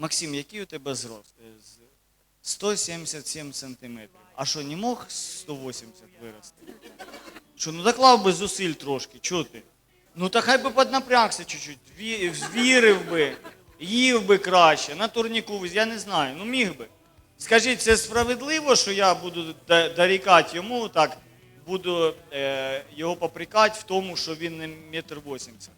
Максим, який у тебе зрост? Е, 177 сантиметрів. А що, не мог 180 вирости? Що, ну доклав би зусиль трошки, чого ти? Ну та хай би поднапрягся чуть-чуть, ві- вірив би, їв би краще, на турніку, я не знаю, ну міг би. Скажіть, це справедливо, що я буду дорікати йому, так, буду е, його попрекати в тому, що він не метр вісімдесят.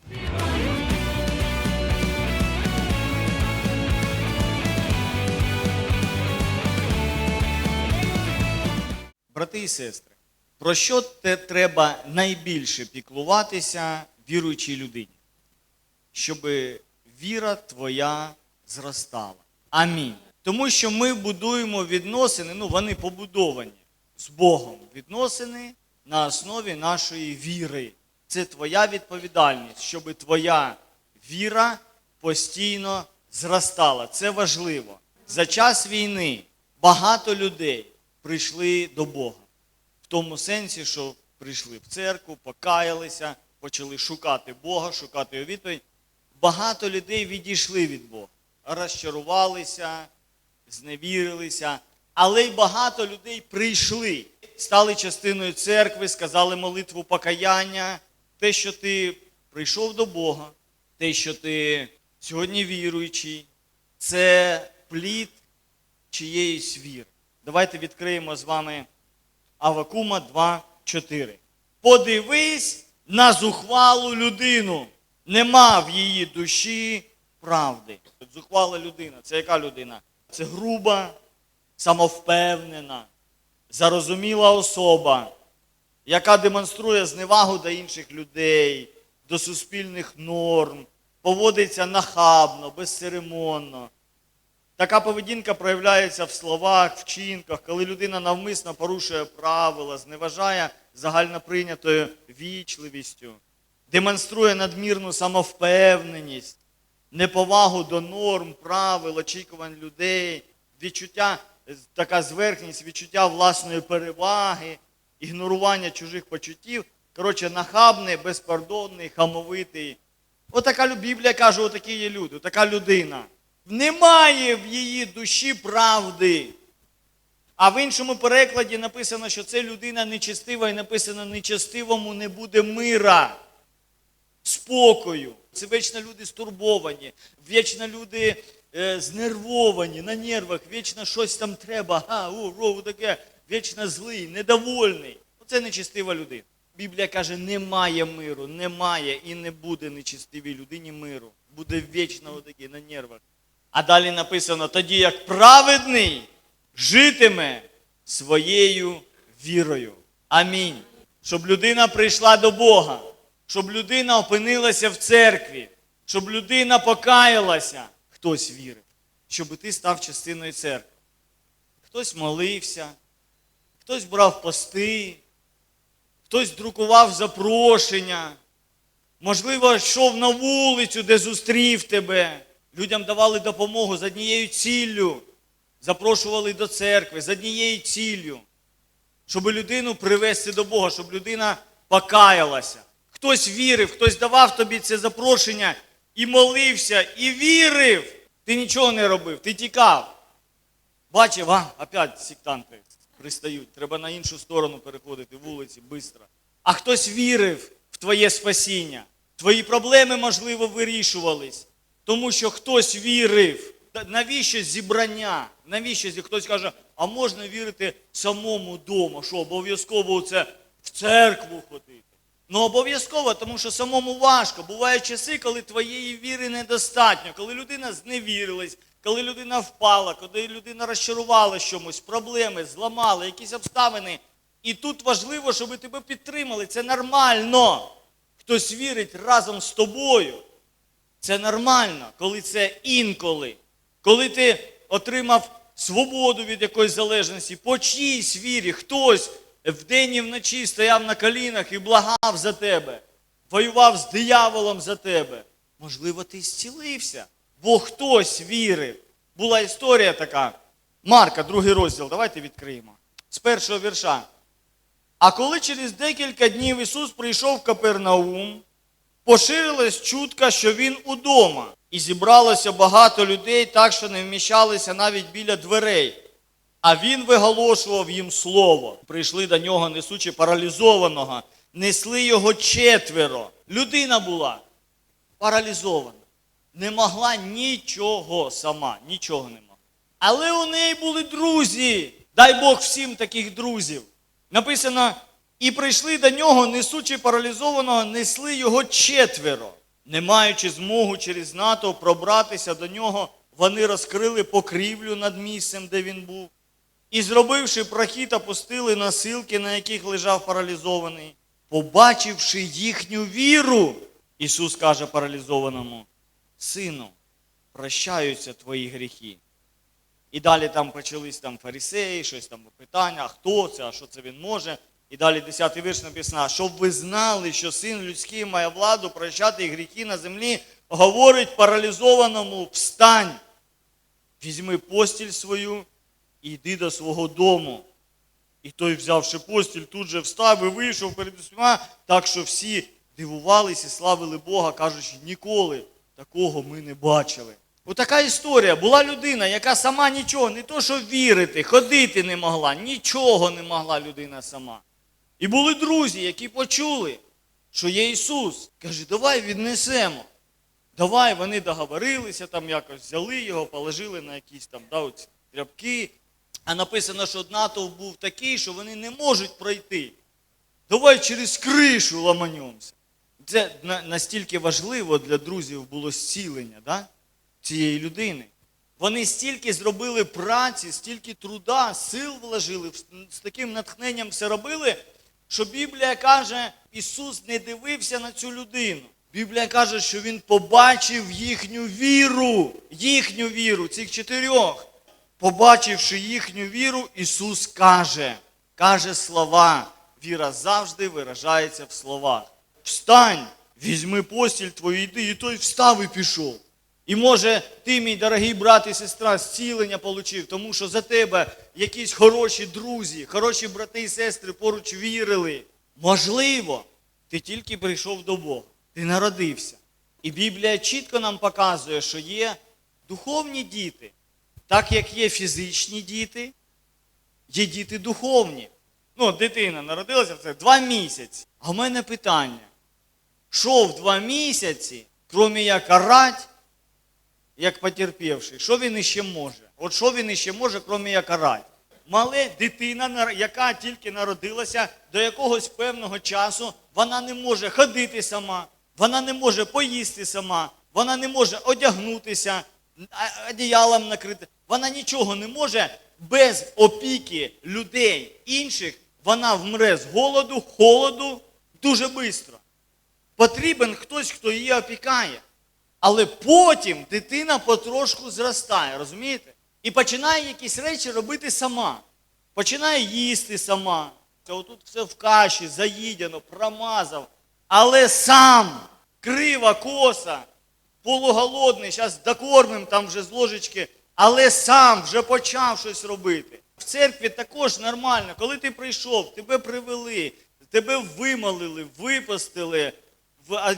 Брати і сестри, про що те треба найбільше піклуватися віруючій людині? Щоб віра твоя зростала. Амінь. Тому що ми будуємо відносини, ну вони побудовані з Богом. Відносини на основі нашої віри. Це твоя відповідальність, щоб твоя віра постійно зростала. Це важливо. За час війни багато людей прийшли до Бога. В тому сенсі, що прийшли в церкву, покаялися, почали шукати Бога, шукати його відповідь. Багато людей відійшли від Бога, розчарувалися, зневірилися, але й багато людей прийшли, стали частиною церкви, сказали молитву покаяння. Те, що ти прийшов до Бога, те, що ти сьогодні віруючий, це плід чиєїсь віри. Давайте відкриємо з вами Авакума 2.4. Подивись на зухвалу людину. Нема в її душі правди. Зухвала людина. Це яка людина? Це груба, самовпевнена, зарозуміла особа, яка демонструє зневагу до інших людей, до суспільних норм, поводиться нахабно, безцеремонно. Така поведінка проявляється в словах, вчинках, коли людина навмисно порушує правила, зневажає загальноприйнятою вічливістю, демонструє надмірну самовпевненість, неповагу до норм, правил, очікувань людей, відчуття, така зверхність, відчуття власної переваги, ігнорування чужих почуттів. Коротше, нахабний, безпардонний, хамовитий. Отака Біблія каже, отакі є люди, така людина. Немає в її душі правди. А в іншому перекладі написано, що це людина нечестива, і написано, нечестивому не буде мира, спокою. Це вічно люди стурбовані, вічно люди е, знервовані, на нервах, вічно щось там треба, а, о, о, таке, вічно злий, недовольний. Оце нечестива людина. Біблія каже, немає миру, немає і не буде нечестивій людині миру. Буде вічно отакий на нервах. А далі написано, тоді як праведний житиме своєю вірою. Амінь. Щоб людина прийшла до Бога, щоб людина опинилася в церкві, щоб людина покаялася. Хтось вірив, щоб ти став частиною церкви. Хтось молився, хтось брав пости, хтось друкував запрошення, можливо, йшов на вулицю, де зустрів тебе. Людям давали допомогу з однією ціллю, запрошували до церкви з однією ціллю, щоб людину привести до Бога, щоб людина покаялася. Хтось вірив, хтось давав тобі це запрошення і молився, і вірив. Ти нічого не робив, ти тікав. Бачив, а, опять сектанти пристають. Треба на іншу сторону переходити вулиці швидко. А хтось вірив в твоє спасіння. Твої проблеми, можливо, вирішувались. Тому що хтось вірив. Навіщо зібрання? Навіщо хтось каже, а можна вірити самому вдома? Що обов'язково це в церкву ходити? Ну обов'язково, тому що самому важко. Бувають часи, коли твоєї віри недостатньо, коли людина зневірилась, коли людина впала, коли людина розчарувала чомусь, проблеми, зламала, якісь обставини. І тут важливо, щоб тебе підтримали. Це нормально. Хтось вірить разом з тобою. Це нормально, коли це інколи. Коли ти отримав свободу від якоїсь залежності, по чиїсь вірі, хтось вдень і вночі стояв на колінах і благав за тебе, воював з дияволом за тебе. Можливо, ти зцілився, бо хтось вірив. Була історія така. Марка, другий розділ, давайте відкриємо. З першого вірша. А коли через декілька днів Ісус прийшов в Капернаум, поширилась чутка, що він удома. І зібралося багато людей, так що не вміщалися навіть біля дверей. А він виголошував їм слово. Прийшли до нього, несучи паралізованого, несли його четверо. Людина була паралізована. Не могла нічого сама, нічого не могла. Але у неї були друзі. Дай Бог всім таких друзів. Написано, і прийшли до нього, несучи паралізованого, несли його четверо. Не маючи змогу через НАТО пробратися до нього, вони розкрили покрівлю над місцем, де він був. І, зробивши прохід, опустили носилки, на яких лежав паралізований. Побачивши їхню віру, Ісус каже паралізованому: Сину, прощаються твої гріхи. І далі там почались там фарисеї, щось там питання, хто це, а що це він може. І далі 10 вірш написано, щоб ви знали, що син людський має владу прощати гріхи на землі, говорить паралізованому встань, візьми постіль свою і йди до свого дому. І той, взявши постіль, тут же встав і вийшов перед усіма, так що всі дивувалися і славили Бога, кажучи, ніколи такого ми не бачили. Отака історія. Була людина, яка сама нічого, не то що вірити, ходити не могла, нічого не могла людина сама. І були друзі, які почули, що є Ісус. Каже, давай віднесемо. Давай вони договорилися, там якось взяли його, положили на якісь там да, оці тряпки. А написано, що натовп був такий, що вони не можуть пройти. Давай через кришу ламанемося. Це настільки важливо для друзів було зцілення да? цієї людини. Вони стільки зробили праці, стільки труда, сил вложили, з таким натхненням все робили, що Біблія каже, Ісус не дивився на цю людину. Біблія каже, що Він побачив їхню віру, їхню віру, цих чотирьох. Побачивши їхню віру, Ісус каже, каже слова. Віра завжди виражається в словах. Встань, візьми постіль твою, йди, і той встав і пішов. І може ти, мій дорогий брат і сестра, зцілення получив, тому що за тебе якісь хороші друзі, хороші брати і сестри поруч вірили. Можливо, ти тільки прийшов до Бога, ти народився. І Біблія чітко нам показує, що є духовні діти, так як є фізичні діти, є діти духовні. Ну, дитина народилася в це два місяці. А в мене питання: що в два місяці, крім як орать, як потерпівший, що він іще може? От що він іще може, крім як орать? Мале дитина, яка тільки народилася, до якогось певного часу вона не може ходити сама, вона не може поїсти сама, вона не може одягнутися, одіялом накрити. Вона нічого не може без опіки людей інших. Вона вмре з голоду, холоду дуже швидко. Потрібен хтось, хто її опікає. Але потім дитина потрошку зростає, розумієте? І починає якісь речі робити сама. Починає їсти сама. Це отут все в каші, заїдено, промазав. Але сам крива коса, полуголодний, зараз докормим там вже з ложечки, але сам вже почав щось робити. В церкві також нормально, коли ти прийшов, тебе привели, тебе вимолили, випустили,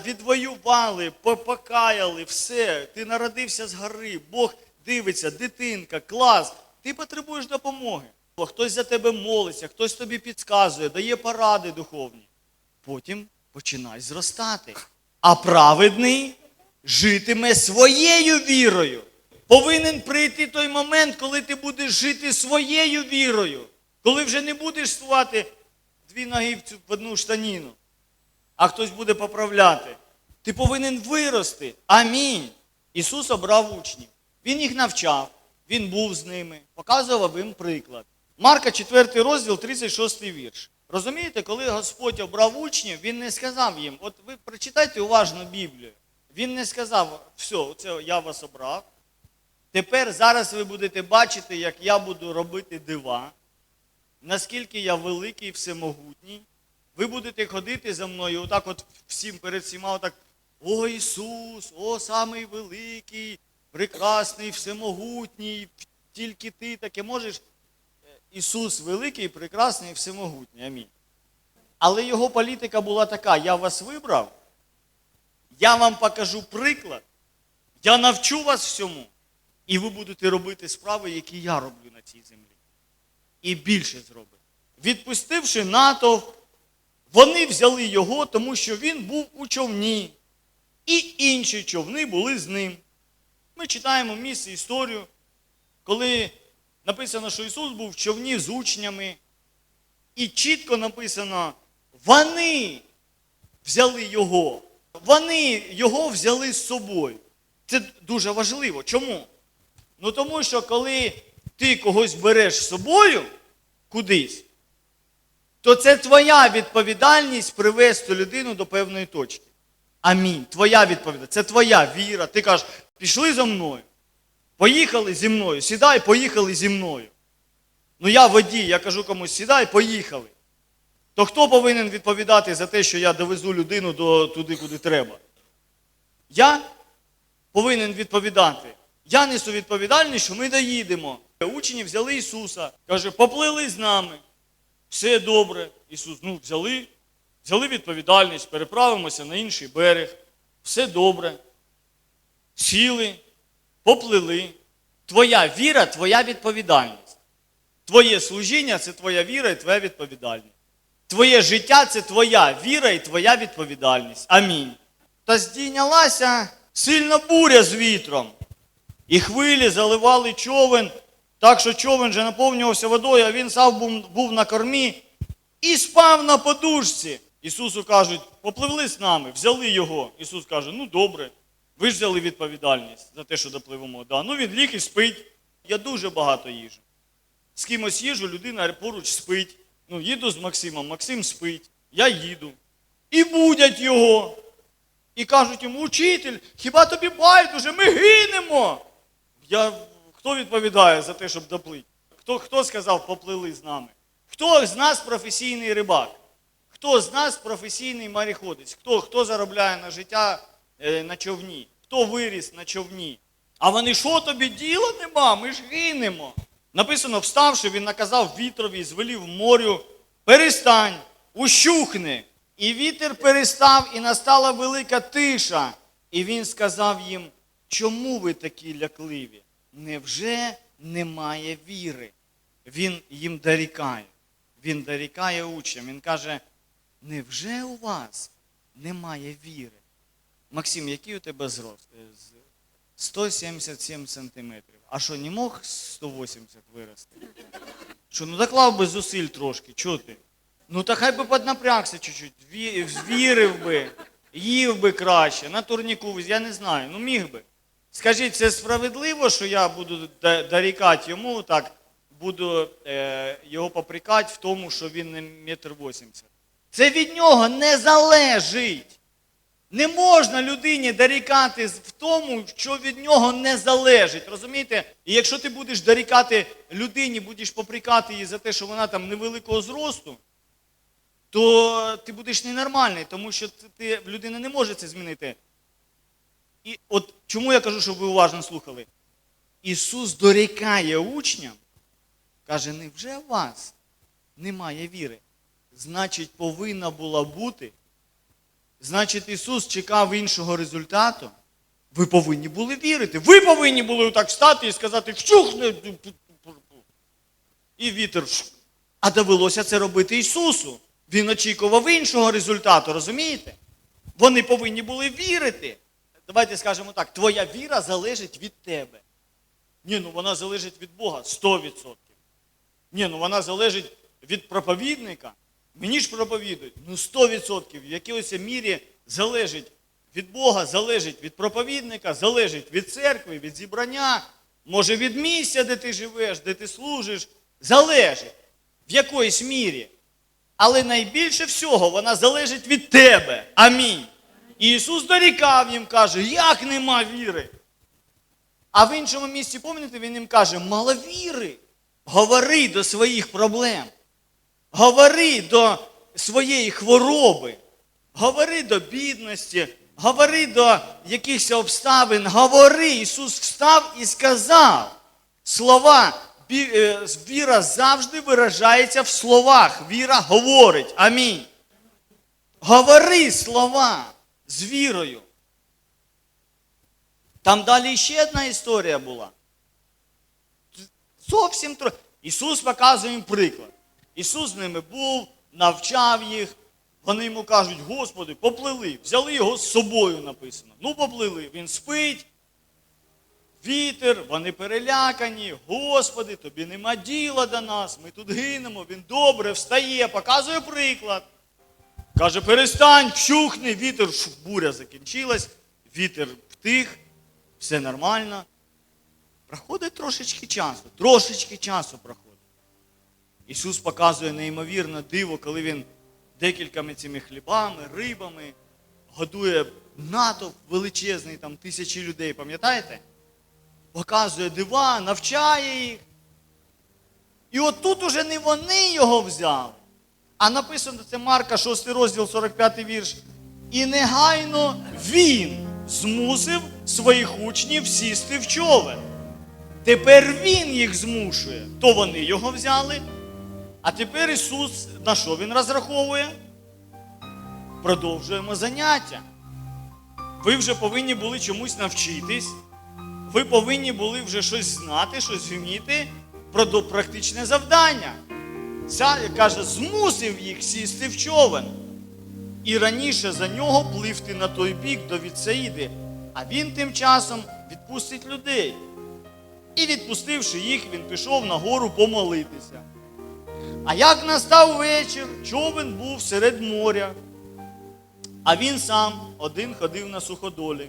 відвоювали, по- покаяли, все. Ти народився з гори, Бог дивиться, дитинка, клас. Ти потребуєш допомоги. Хтось за тебе молиться, хтось тобі підказує, дає поради духовні. Потім починай зростати. А праведний житиме своєю вірою. Повинен прийти той момент, коли ти будеш жити своєю вірою, коли вже не будеш сувати дві ноги в одну штаніну а хтось буде поправляти. Ти повинен вирости. Амінь. Ісус обрав учнів. Він їх навчав, Він був з ними, показував їм приклад. Марка 4 розділ, 36 вірш. Розумієте, коли Господь обрав учнів, Він не сказав їм, от ви прочитайте уважно Біблію. Він не сказав, все, це я вас обрав. Тепер зараз ви будете бачити, як я буду робити дива, наскільки я великий, всемогутній. Ви будете ходити за мною, отак от всім перед всіма, отак, о Ісус, о самий великий, прекрасний, всемогутній, тільки ти таке можеш. Ісус великий, прекрасний всемогутній. Амінь. Але його політика була така: я вас вибрав, я вам покажу приклад, Я навчу вас всьому, і ви будете робити справи, які я роблю на цій землі. І більше зробите. Відпустивши натовп, вони взяли його, тому що він був у човні, і інші човни були з ним. Ми читаємо місце історію, коли написано, що Ісус був в човні з учнями, і чітко написано, вони взяли його. Вони його взяли з собою. Це дуже важливо. Чому? Ну тому що коли ти когось береш з собою кудись, то це твоя відповідальність привести людину до певної точки. Амінь. Твоя відповідальність. Це твоя віра. Ти кажеш, пішли за мною. Поїхали зі мною. Сідай, поїхали зі мною. Ну я водій, я кажу комусь, сідай, поїхали. То хто повинен відповідати за те, що я довезу людину до туди, куди треба? Я повинен відповідати. Я несу відповідальність, що ми доїдемо. Учні взяли Ісуса, каже, поплили з нами. Все добре. Ісус, ну, взяли, взяли відповідальність, переправимося на інший берег. Все добре. Сіли, поплили. Твоя віра, твоя відповідальність. Твоє служіння це твоя віра і твоя відповідальність. Твоє життя це твоя віра і твоя відповідальність. Амінь. Та здійнялася сильна буря з вітром, і хвилі заливали човен, так що човен вже наповнювався водою, а він сам був, на кормі і спав на подушці. Ісусу кажуть, попливли з нами, взяли його. Ісус каже, ну добре, ви ж взяли відповідальність за те, що допливемо. Да. Ну він ліг і спить. Я дуже багато їжу. З кимось їжу, людина поруч спить. Ну, їду з Максимом, Максим спить, я їду. І будять його. І кажуть йому, учитель, хіба тобі байдуже, ми гинемо. Я, хто відповідає за те, щоб доплити? Хто, хто сказав, поплили з нами? Хто з нас професійний рибак? Хто з нас професійний мореходець? Хто, хто заробляє на життя е, на човні? Хто виріс на човні? А вони що тобі діла нема? Ми ж гинемо. Написано, вставши, він наказав вітрові, і звелів морю, перестань, ущухни. І вітер перестав, і настала велика тиша. І він сказав їм, чому ви такі лякливі? Невже немає віри? Він їм дорікає. Він дорікає учням. Він каже, невже у вас немає віри? Максим, який у тебе зрост? Е, 177 сантиметрів. А що, не мог 180 вирости? Що, ну доклав би зусиль трошки, чого ти? Ну та хай би поднапрягся чуть-чуть, вірив би, їв би краще, на турніку, я не знаю, ну міг би. Скажіть, це справедливо, що я буду дорікати йому, так, буду е, його попрекати в тому, що він не метр вісімдесят. Це від нього не залежить. Не можна людині дорікати в тому, що від нього не залежить. Розумієте? І якщо ти будеш дорікати людині, будеш попрекати її за те, що вона там невеликого зросту, то ти будеш ненормальний, тому що ти, ти, людина не може це змінити. І от чому я кажу, щоб ви уважно слухали? Ісус дорікає учням, каже, невже у вас немає віри? Значить, повинна була бути. Значить, Ісус чекав іншого результату. Ви повинні були вірити. Ви повинні були так встати і сказати, вщухне. І вітер. А довелося це робити Ісусу. Він очікував іншого результату, розумієте? Вони повинні були вірити. Давайте скажемо так: твоя віра залежить від тебе. Ні, ну вона залежить від Бога 100%. Ні, ну вона залежить від проповідника. Мені ж проповідують, ну 100% в якійсь мірі залежить від Бога, залежить від проповідника, залежить від церкви, від зібрання, може від місця, де ти живеш, де ти служиш, залежить в якоїсь мірі. Але найбільше всього вона залежить від тебе. Амінь. Ісус дорікав їм, каже, як нема віри. А в іншому місці, пам'ятаєте, він їм каже, мало віри. Говори до своїх проблем. Говори до своєї хвороби. Говори до бідності. Говори до якихось обставин. Говори. Ісус встав і сказав слова. Е, Віра завжди виражається в словах. Віра говорить. Амінь. Говори слова з вірою. Там далі ще одна історія була. Зовсім тро... Ісус показує їм приклад. Ісус з ними був, навчав їх. Вони йому кажуть, Господи, поплили. Взяли його з собою написано. Ну, поплили. Він спить, вітер, вони перелякані. Господи, тобі нема діла до нас, ми тут гинемо. Він добре встає, показує приклад. Каже, перестань, вщухни, вітер, буря закінчилась, вітер втих, все нормально. Проходить трошечки часу, трошечки часу проходить. Ісус показує неймовірне диво, коли Він декількома цими хлібами, рибами годує натовп величезний, там тисячі людей, пам'ятаєте? Показує дива, навчає їх. І от тут уже не вони його взяли, а написано це Марка, 6 розділ, 45 вірш. І негайно він змусив своїх учнів сісти в човен. Тепер він їх змушує. То вони його взяли. А тепер Ісус на що Він розраховує? Продовжуємо заняття. Ви вже повинні були чомусь навчитись. Ви повинні були вже щось знати, щось вміти про практичне завдання. Ця, каже, змусив їх сісти в човен. І раніше за нього пливти на той бік до Віцеїди, а він тим часом відпустить людей. І відпустивши їх, він пішов на гору помолитися. А як настав вечір, човен був серед моря, а він сам один ходив на суходолі.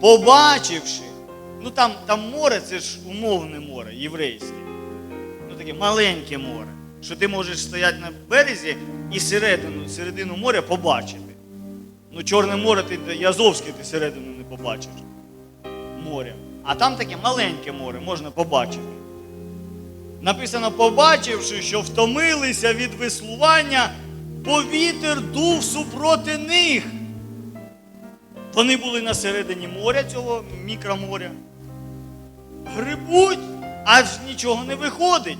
Побачивши, ну там, там море це ж умовне море, єврейське. Таке маленьке море. Що ти можеш стояти на березі і середину, середину моря побачити. Ну, Чорне море, ти і Азовське ти середину не побачиш. Моря. А там таке маленьке море, можна побачити. Написано, побачивши, що втомилися від веслування, бо вітер дув супроти них. Вони були на середині моря цього мікроморя. Грибуть, аж нічого не виходить.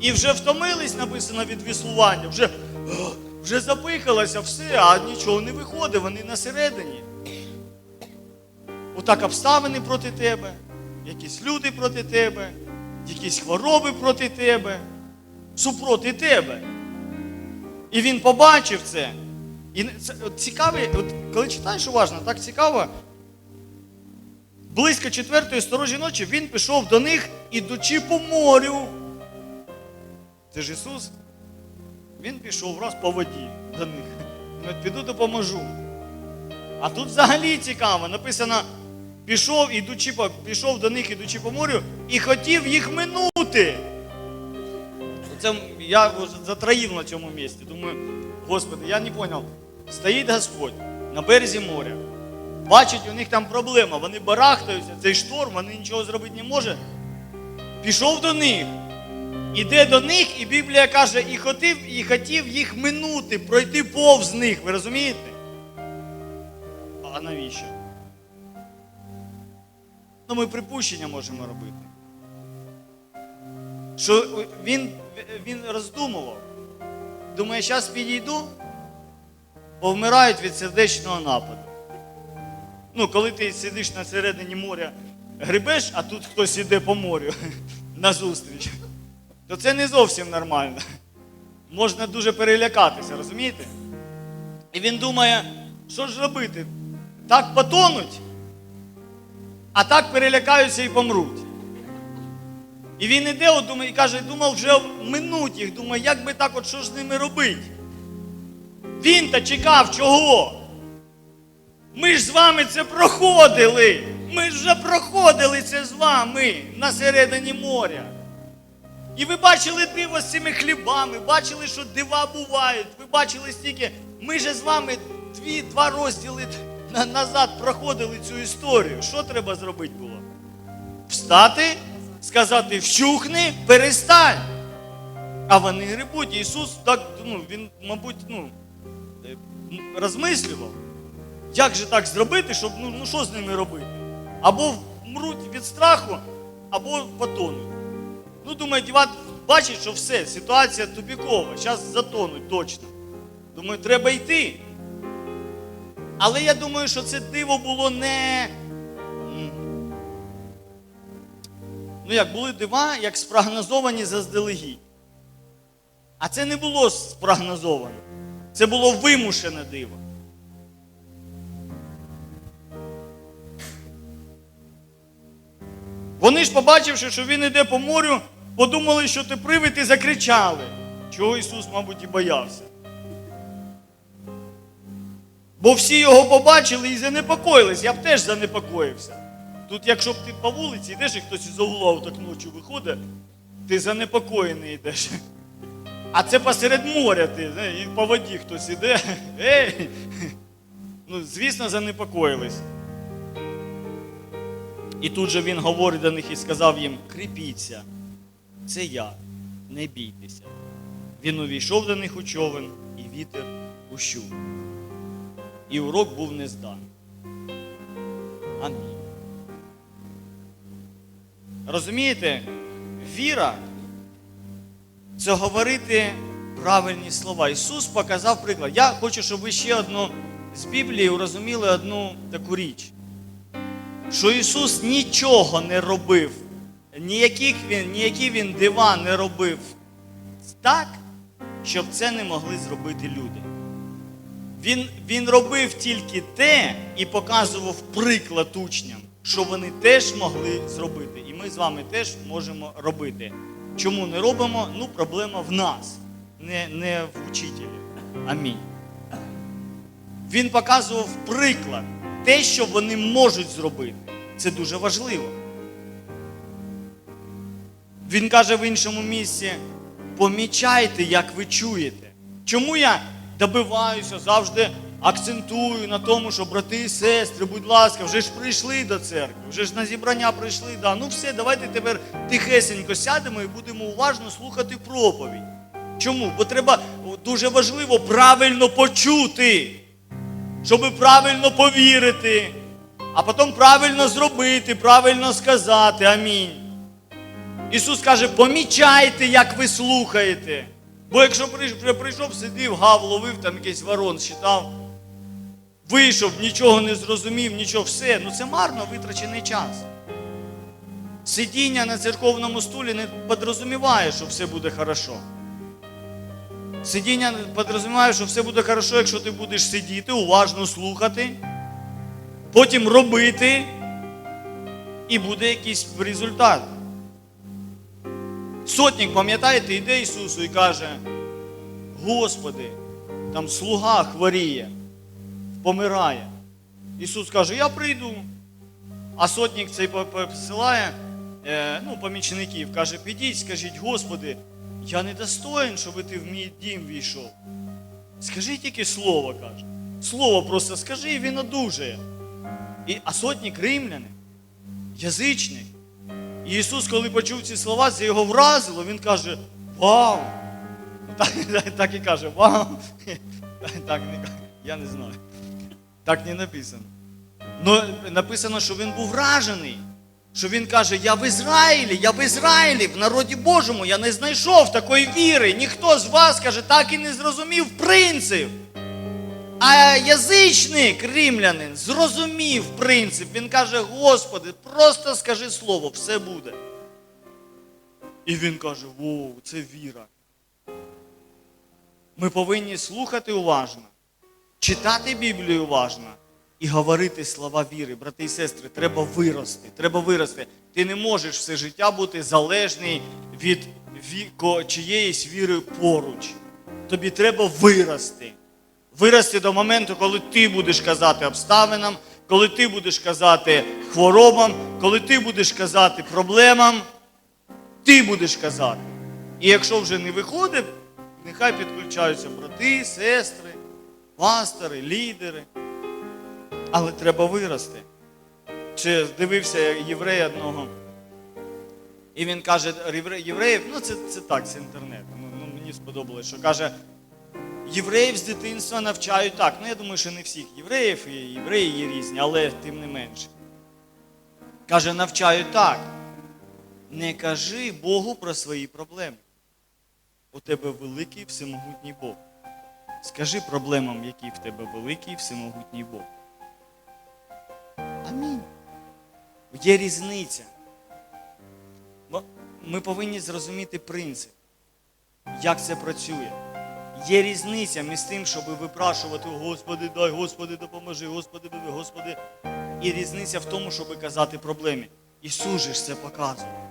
І вже втомились, написано від веслування, вже, вже запихалося все, а нічого не виходить, вони на середині. Отак обставини проти тебе, якісь люди проти тебе, якісь хвороби проти тебе, супроти тебе. І він побачив це. І це от коли читаєш уважно, так цікаво. Близько четвертої сторожі ночі він пішов до них, ідучи по морю. Це ж Ісус. Він пішов раз по воді до них. Думає, піду допоможу. А тут взагалі цікаво, написано, пішов, ідучи пішов до них, ідучи по морю, і хотів їх минути. Це я затраїв на цьому місці. Думаю, Господи, я не зрозумів. Стоїть Господь на березі моря. Бачить, у них там проблема. Вони барахтаються, цей шторм, вони нічого зробити не можуть. Пішов до них. Іде до них, і Біблія каже, і хотів, і хотів їх минути, пройти повз них. Ви розумієте? А навіщо? Ну, ми припущення можемо робити. Що він, він роздумував. Думає, зараз підійду, повмирають від сердечного нападу. Ну, коли ти сидиш на середині моря, грибеш, а тут хтось іде по морю назустріч, то це не зовсім нормально. Можна дуже перелякатися, розумієте? І він думає, що ж робити? Так потонуть, а так перелякаються і помруть. І він іде, от, думає, і каже, думав вже минуть їх, думає, як би так, от що ж з ними робити? Він та чекав чого? Ми ж з вами це проходили. Ми ж вже проходили це з вами на середині моря. І ви бачили диво з цими хлібами, бачили, що дива бувають. Ви бачили стільки. Ми же з вами дві, два розділи назад проходили цю історію. Що треба зробити було? Встати, сказати вщухни, перестань. А вони грибуть. Ісус так, ну, він, мабуть, ну, розмислював. Як же так зробити, щоб ну, ну що з ними робити? Або вмруть від страху, або потонуть. Ну, думаю, бачить, що все, ситуація тупікова, зараз затонуть точно. Думаю, треба йти. Але я думаю, що це диво було не. Ну, як були дива, як спрогнозовані заздалегідь. А це не було спрогнозовано. Це було вимушене диво. Вони ж побачивши, що він йде по морю, подумали, що ти привид і закричали. Чого Ісус, мабуть, і боявся. Бо всі його побачили і занепокоїлись. Я б теж занепокоївся. Тут, якщо б ти по вулиці йдеш, і хтось із угла так ночі виходить, ти занепокоєний йдеш. А це посеред моря ти, і по воді хтось іде. Ей! Ну, звісно, занепокоїлись. І тут же він говорить до них і сказав їм: кріпіться, це я, не бійтеся. Він увійшов до них у човен, і вітер ущув. І урок був не зданий. Амінь. Розумієте, віра це говорити правильні слова. Ісус показав приклад. Я хочу, щоб ви ще одну з Біблії розуміли одну таку річ. Що Ісус нічого не робив, ніяких він, ніякі він дива не робив так, щоб це не могли зробити люди. Він, він робив тільки те і показував приклад учням, що вони теж могли зробити. І ми з вами теж можемо робити. Чому не робимо? Ну, проблема в нас, не, не в учителі. Амінь. Він показував приклад, те, що вони можуть зробити. Це дуже важливо. Він каже в іншому місці: помічайте, як ви чуєте. Чому я добиваюся, завжди акцентую на тому, що брати і сестри, будь ласка, вже ж прийшли до церкви, вже ж на зібрання прийшли. Да. Ну все, давайте тепер тихесенько сядемо і будемо уважно слухати проповідь. Чому? Бо треба дуже важливо правильно почути, щоб правильно повірити, а потім правильно зробити, правильно сказати. Амінь. Ісус каже, помічайте, як ви слухаєте. Бо якщо прийшов, сидів, гав, ловив, там якийсь ворон читав, вийшов, нічого не зрозумів, нічого, все, ну це марно витрачений час. Сидіння на церковному стулі не подрозуміває, що все буде хорошо. Сидіння подрозуміває, що все буде хорошо, якщо ти будеш сидіти, уважно слухати, потім робити, і буде якийсь результат. Сотник, пам'ятаєте, йде Ісусу і каже: Господи, там слуга хворіє, помирає. Ісус каже, я прийду. А сотник цей посилає е, ну, помічників, каже, підіть, скажіть, Господи, я не достоїн, щоб ти в мій дім війшов. Скажи тільки слово, каже. Слово просто скажи, і він одужає. І, а сотник римляни, язичник. Ісус, коли почув ці слова, це його вразило, Він каже: Вау! Так, так і каже, вау! Так, я не знаю. Так не написано. Ну, написано, що він був вражений. Що він каже, я в Ізраїлі, я в Ізраїлі, в народі Божому, я не знайшов такої віри. Ніхто з вас, каже, так і не зрозумів принцип. А язичник, римлянин, зрозумів принцип. Він каже, Господи, просто скажи слово, все буде. І він каже, воу, це віра. Ми повинні слухати уважно, читати Біблію уважно і говорити слова віри. Брати і сестри, треба вирости. Треба вирости. Ти не можеш все життя бути залежний від чиєїсь віри поруч. Тобі треба вирости. Вирости до моменту, коли ти будеш казати обставинам, коли ти будеш казати хворобам, коли ти будеш казати проблемам, ти будеш казати. І якщо вже не виходить, нехай підключаються брати, сестри, пастори, лідери. Але треба вирости. Чи дивився єврея одного, і він каже, євреїв, ну це, це так, з інтернету. Ну, ну, мені сподобалось, що каже. Євреїв з дитинства навчають так. Ну, я думаю, що не всіх євреїв, і євреї є різні, але тим не менше. Каже, навчають так. Не кажи Богу про свої проблеми. У тебе великий всемогутній Бог. Скажи проблемам, які в тебе великий всемогутній Бог. Амінь. Є різниця. ми повинні зрозуміти принцип, як це працює. Є різниця між тим, щоб випрашувати Господи, дай, Господи, допоможи, Господи, веди, Господи. І різниця в тому, щоб казати проблемі. Ісус же ж це показував.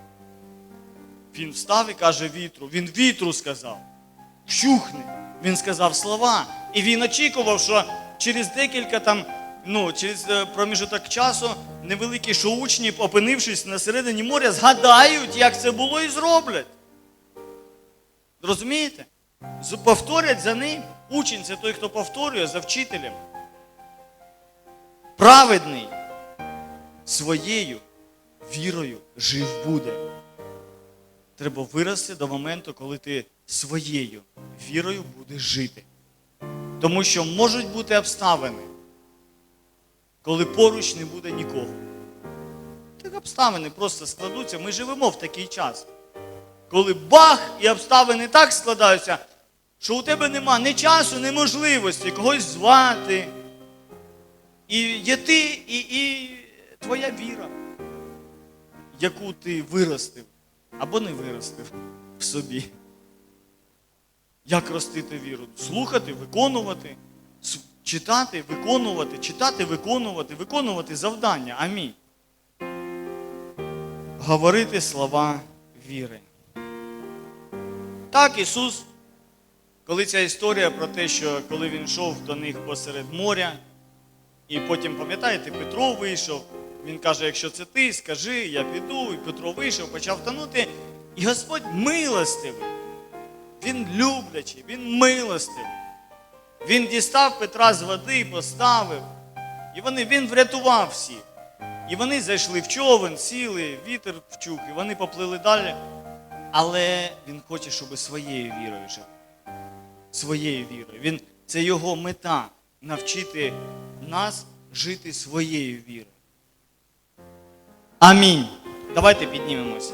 Він встав і каже вітру. Він вітру сказав. Щухне. Він сказав слова. І він очікував, що через декілька там, ну, через е, проміжок часу невеликі що учні, опинившись на середині моря, згадають, як це було, і зроблять. Розумієте? Повторять за ним. Учень це той, хто повторює за вчителем. Праведний своєю вірою жив буде. Треба вирости до моменту, коли ти своєю вірою будеш жити. Тому що можуть бути обставини, коли поруч не буде нікого. Так обставини просто складуться. Ми живемо в такий час. Коли бах і обставини так складаються, що у тебе нема ні часу, ні можливості когось звати. І є ти, і, і твоя віра, яку ти виростив або не виростив в собі. Як ростити віру? Слухати, виконувати, читати, виконувати, читати, виконувати, виконувати завдання. Амінь. Говорити слова віри. Так, Ісус, коли ця історія про те, що коли Він йшов до них посеред моря, і потім, пам'ятаєте, Петро вийшов, він каже, якщо це ти, скажи, я піду. І Петро вийшов, почав тонути. І Господь милостивий. Він люблячий, він милостивий. Він дістав Петра з води, поставив. І вони, він врятував всіх. І вони зайшли в човен, сіли, вітер вчук, і вони поплили далі. Але він хоче, щоб своєю вірою жив. Своєю вірою. Він, це його мета навчити нас жити своєю вірою. Амінь. Давайте піднімемося.